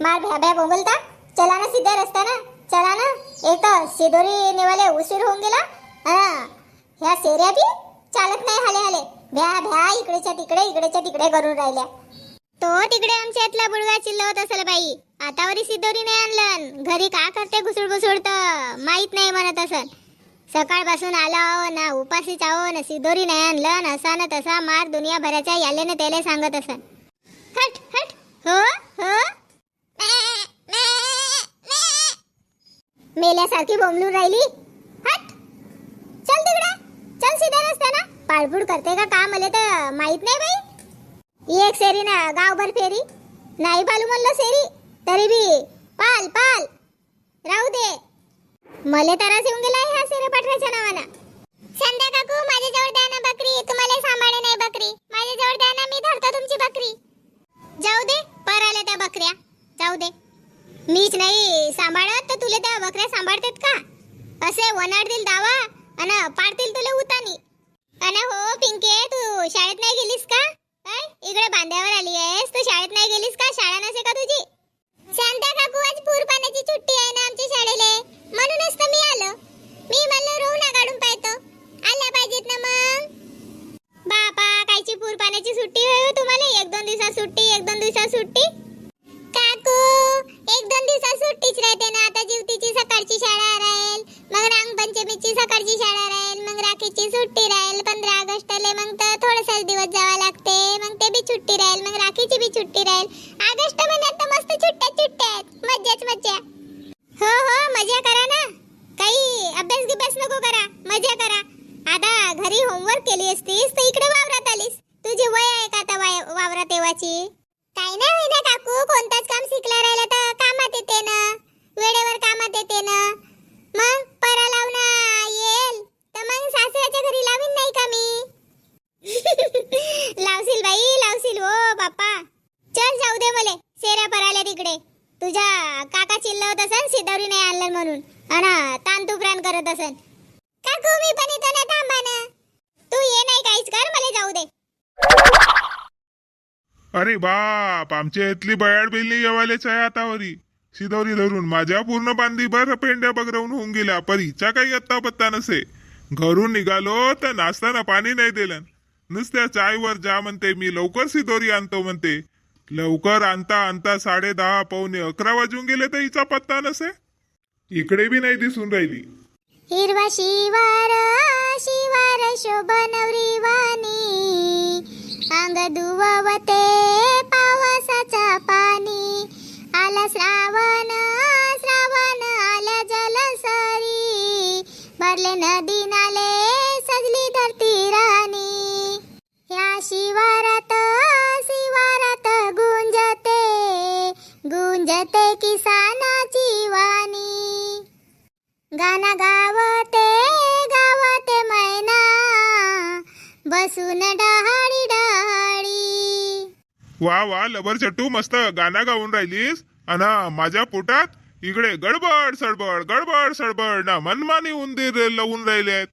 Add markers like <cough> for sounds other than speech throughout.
मार भ्या भ्या चला ना सीधा रस्ता ना चला ना। एक तर शिदोरी नेवाले उशीर होऊन गेला। हा ह्या सेऱ्या बी चालत नाही हाले हाले भ्या भ्या इकडेच्या तिकडे इकडेच्या तिकडे करून राहिल्या। तो तिकडे आमच्या इथला बुडगा चिल्लवत असेल बाई। आतावरी सिद्धोरी नाही आणलं घरी का करते घुसळ घुसळत तर माहीत नाही म्हणत असेल। सकाळपासून आला आहो ना उपाशीच आहो ना सिदोरी नाही आणलं ना असा ना तसा मार दुनियाभराच्या याले ना त्याले सांगत असन. हट हट हो हो. मेल्यासारखी बोंबलून राहिली. हट. चल तिकडे. चल सीधा रस्त्यानं. पाळपूड करते का का मला तर माहीत नाही बाई. एक सेरी ना गावभर फेरी. नाही पालू म्हणलं सेरी तरी बी पाल पाल. राहू दे. मले तरास येऊन गेला ह्या सेरे पाठवायच्या नावानं. संध्या काकू माझ्या जवळ द्या ना बकरी. तुम्हाला सांभाळे नाही बकरी. माझ्या जवळ द्या ना मी धरतो तुमची बकरी. जाऊ दे पर आल्या त्या बकऱ्या. जाऊ दे. मीच नाही सांभाळत तर तुला त्या बकऱ्या सांभाळतात का? असे वनाडतील दावा अन पाडतील तुला उतानी. अन हो पिंके तू शाळेत नाही गेलीस का? काय इकडे बांध्यावर आली आहेस. तू शाळेत नाही गेलीस का? शाळा नसे का तुझी शांता काकू आज पूर पाण्याची सुट्टी आहे ना आमच्या शाळेला म्हणूनच तर मी आलो मी म्हणलं रोहू ना काढून पाहतो आल्या पाहिजेत ना मग बापा महिन्याची सुट्टी होय हो तुम्हाला? एक दोन दिवसात सुट्टी एक दोन दिवसात सुट्टी? काकू एक दोन दिवसात सुट्टीच राहते ना. आता जीवतीची सकाळची शाळा राहील मग रामपंचमीची सकाळची शाळा राहील मग राखीची सुट्टी राहील. पंधरा ऑगस्टले मग तर थोडसाच दिवस जावा लागते. मग ते बी सुट्टी राहील मग राखीची बी सुट्टी राहील. ऑगस्ट महिन्यात तर मस्त सुट्ट्या सुट्ट्या आहेत. मज्जाच मज्जा. हो हो मजा करा ना. काही अभ्यास गिभ्यास नको करा. मजा करा. आता घरी होमवर्क केली असतीस तर इकडे वावरात आलीस. तुझी वय आहे का आता वाय- वावरा तेव्हाची काही नाही होईना काकू कोणताच काम शिकला राहिला तर कामात येते ना. वेळेवर कामात येते ना. मग परा लावना येईल तर मग सासऱ्याच्या घरी लावीन नाही का मी? <laughs> लावशील बाई लावशील हो बाप्पा. चल जाऊ दे मले सेऱ्या पराल्या तिकडे. तुझ्या काका चिल्लवत असन सिद्धवरी नाही आणलं म्हणून. अना तान तुफरान करत असन. अरे बाप आमच्या इथली बयाड बेली येवालेच आहे आतावरी शिदोरी धरून माझ्या पूर्ण बांधी भर पेंड्या बगरवून होऊन गेल्या पर हिचा काही अत्ता पत्ता नसे. घरून निघालो तर नाचताना पाणी नाही दिलं नुसत्या चायवर जा म्हणते मी लवकर सिदोरी आणतो म्हणते. लवकर आणता आणता साडे दहा पावणे अकरा वाजून गेले तर हिचा पत्ता नसे. इकडे बी नाही दिसून राहिली. हिरवा शिवार शिवार शोभनवरी वाणी. भरले नदी नाले सजली धरती राणी. या शिवारात शिवारात गुंजते गुंजते किसानाची वाणी. गाना गावते गावते मैना बसून डहाळी डहाळी. वा वा लबर चट्टू मस्त गाणं गाऊन राहिलीस. अन माझ्या पोटात इकडे गडबड सडबड गडबड सडबड. ना मनमानी उंदीर लवून राहिलेत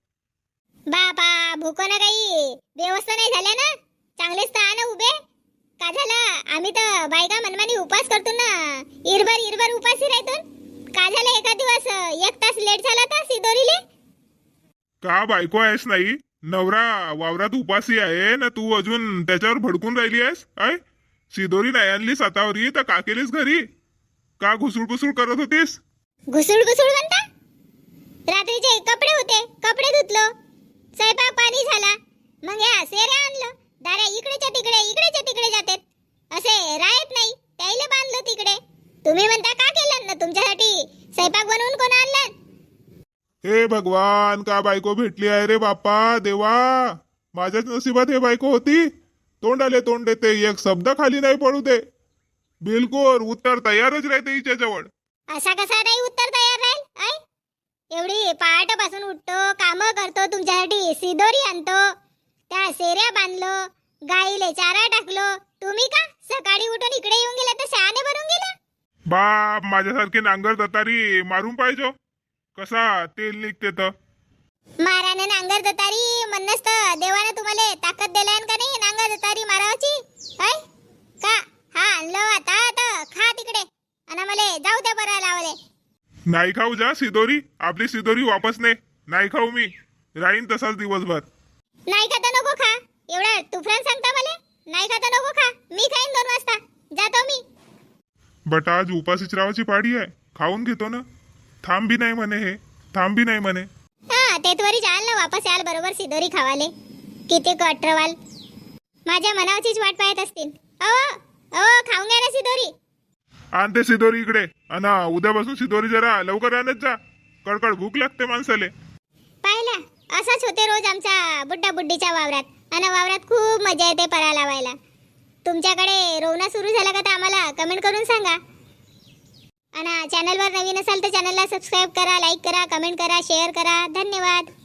बाबा भूकोना काही. व्यवस्था नाही झाल्या ना? चांगलेच तर ना उभे. का झालं? आम्ही तर बायका मनमानी उपास करतो ना. इरभर इरभर उपासी राहतो. का झालं एका दिवस? एक तास लेट झाला तर सिदोरीले? का बायको आहेस नाही? नवरा वावरात उपासी आहे. ना तू अजून त्याच्यावर भडकून राहिली आहेस? आय शिदोरी नाही आणली सातावरी तर का केलीस घरी? का घुसूळ घुसूळ करत होतीस? घुसूळ घुसूळ म्हणता? रात्रीचे कपडे होते कपडे धुतलो. स्वयंपाक पाणी झाला. मग या सेऱ्या आणलं. दाऱ्या इकडेच्या तिकडे इकडेच्या तिकडे जातात. असे राहत नाही. त्याला बांधलं तिकडे. तुम्ही म्हणता का केलं ना तुमच्यासाठी? स्वयंपाक बनवून कोण आणलं? हे भगवान का बायको भेटली आहे रे बाप्पा? देवा! माझ्याच नशिबात हे बायको होती. तोंडाले तोंड देते एक शब्द खाली नाही पडू दे. बिलकुल उत्तर तयारच राहते हिच्या जवळ असा कसा नाही उत्तर तयार राहील? ऐ एवढी पहाटपासून उठतो काम करतो तुमच्यासाठी सिदोरी आणतो. त्या सेऱ्या बांधलो गाईले चारा टाकलो. तुम्ही का? सकाळी उठून इकडे येऊन गेला तर शहाणे बनून गेला? बाप माझ्यासारखी नांगर दतारी मारून पाहिजो कसा तेल निघते तर? मारानं नांगर दतारी म्हणणंच तर देवानं तुम्हाला ताकद दिलाय का नाही नांगर दतारी मारावाची? काय नाही खाऊ जा सिदोरी. आपली सिदोरी वापस ने. नाही खाऊ मी. राहीन तसाच दिवसभर. नाही खाता नको खा. एवढा तुफान सांगता मला? नाही खाता नको खा. मी खाईन दोन वाजता. जातो मी. बट आज उपाशीच रावाची पाडी आहे. खाऊन घेतो ना. थांब बी नाही म्हणे हे. थांब बी नाही म्हणे. हा ते त्वरी जाल ना वापस याल बरोबर सिदोरी खावाले. किती कट्रवाल माझ्या मनावचीच वाट पाहत असतील. अहो अहो खाऊन घ्या ना सिदोरी. आणते सिदोरी इकडे. अन उद्यापासून सिदोरी जरा लवकर आणत जा. कडकड भूक लागते माणसाले. पाहिला? असाच होते रोज आमचा बुड्डा बुड्डीच्या वावरात. आणि वावरात खूप मजा येते परा लावायला. तुमच्याकडे रोवणं सुरू झालं का तर आम्हाला कमेंट करून सांगा. आणि चॅनलवर नवीन असाल तर चॅनलला सबस्क्राईब करा लाईक करा कमेंट करा शेअर करा. धन्यवाद.